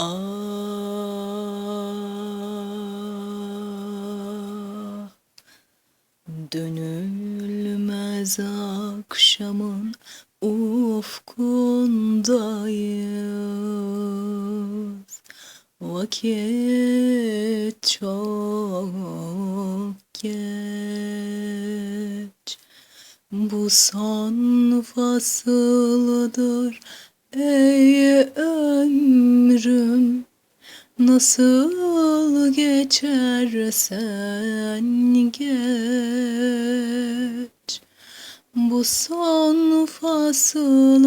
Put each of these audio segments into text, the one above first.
Ah Dönülmez akşamın ufkundayız. Vakit çok geç. Bu son fasıldır ey ömrüm Nasıl geçersen geç? Bu son fasıldır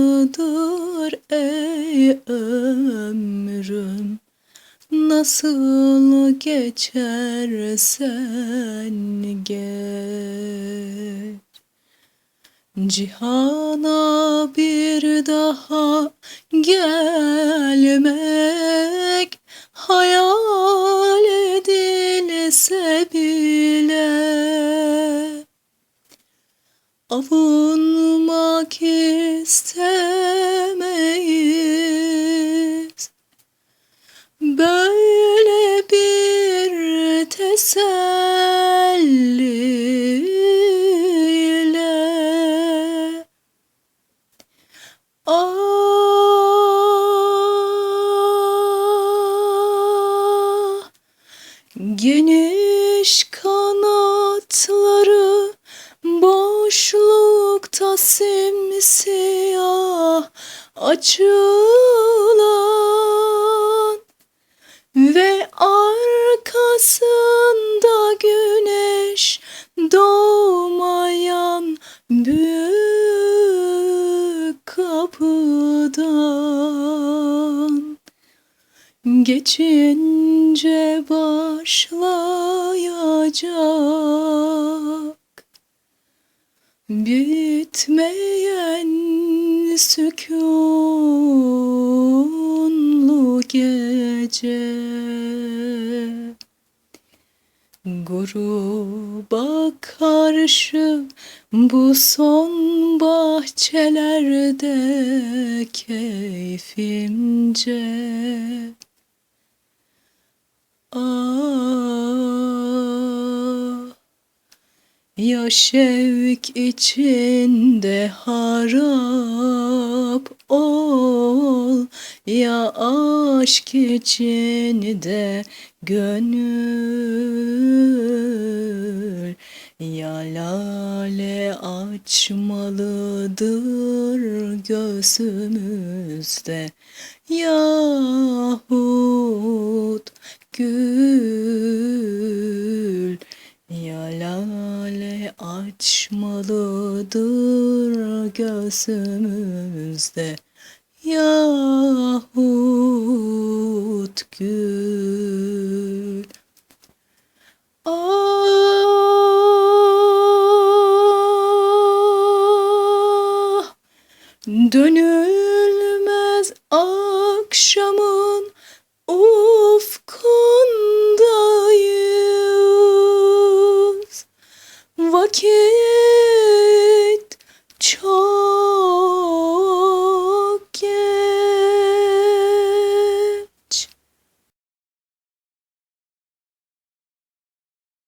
ey ömrüm Nasıl geçersen geç? Cihana bir daha gelmek hayal edilse bile. Avunmak istemeyiz. Böyle bir teselliyle Ah Geniş kanatları boşlukta simsiyah açılan ve kapıdan geçince başlayacak. Bitmeyen sükunlu gece Gruba karşı bu son bahçelerde keyfimce Ah ya şevk içinde harap ol Ya aşk içinde gönül. Ya lale açmalıdır gözümüzde Yahut gül ya lale açmalıdır gözümüzde Yahut gül. Ah Dönülmez akşamın Vakit